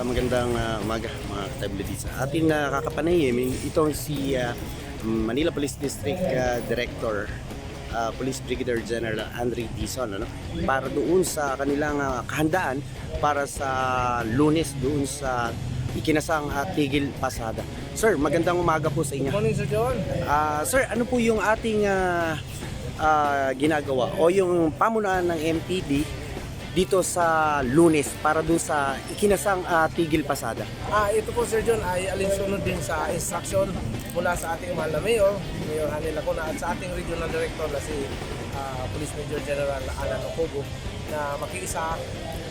Ah, magandang ah, umaga mga. Sa ating nakakapanayim, itong si ah, Manila Police District ah, Director ah, Police Brigadier General Andre Dizon ano? para doon sa kanilang ah, kahandaan para sa lunes doon sa ikinasang ah, Tigil Pasada. Sir, magandang umaga po sa inyo. Good morning, Sir John. Ah, sir, ano po yung ating ah, ah, ginagawa o yung pamunuan ng MPD dito sa lunes para doon sa ikinasang ah, Tigil Pasada? Ah, ito po, Sir John, ay alinsunod din sa instruction mula sa ating mahal na Mayor, Mayor Hanil Lacuna, at sa ating Regional Director na si ah, Police Major General Alan Ocobo na makiisa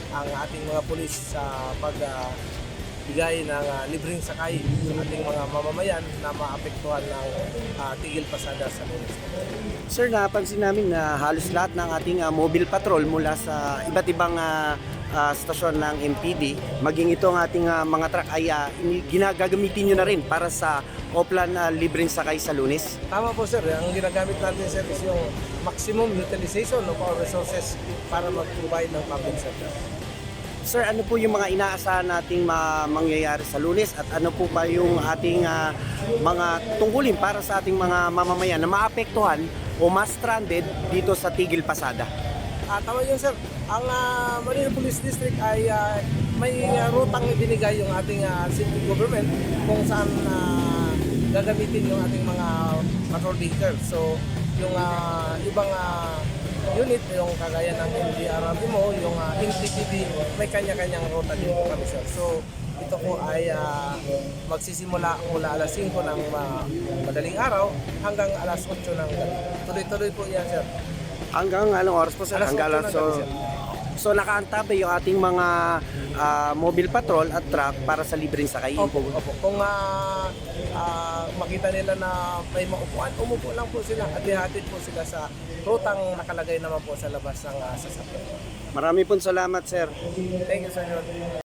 ang ating mga pulis sa pag ah, bigay ng ah, libreng sakay sa ating mga mamamayan na maapektuhan ng ah, tigil pasada sa lunes. Sir, napansin namin na halos lahat ng ating ah, mobile patrol mula sa iba't ibang ah, ah, stasyon ng MPD, maging itong ating ah, mga truck ay ini- ginagagamitin nyo na rin para sa Oplan na libreng sakay sa lunes. Tama po sir, ang ginagamit natin sir is yung maximum utilization of our resources para mag-provide ng public service. Sir, ano po yung mga inaasahan nating ma- mangyayari sa lunes at ano po ba yung ating ah, mga tungkulin para sa ating mga mamamayan na maapektuhan o mas stranded dito sa Tigil Pasada? Ah, tama yun sir. Ang ah, Manila Police District ay ah, may ah, rutang ibinigay yung ating ah, city government kung saan ah, gagamitin yung ating mga patrol vehicles. So, yung ah, ibang ah, unit, yung kagaya ng MDRRD mo, yung uh, NTTD, may kanya-kanyang ruta din po kami sir. So, ito po ay ah, magsisimula mula alas 5 ng ah, madaling araw hanggang alas 8 ng gabi. Tuloy-tuloy po yan sir. Hanggang anong oras po sir? Alas Hanggang 8 alas na so, nakaantabay yung ating mga ah, mobile patrol at truck para sa libreng sakay. Opo, opo. Kung ah, ah, makita nila na may maupuan, umupo lang po sila at ihatid po sila sa rutang nakalagay naman po sa labas ng ah, sasakyan. Marami pong salamat sir. Thank you, Sir.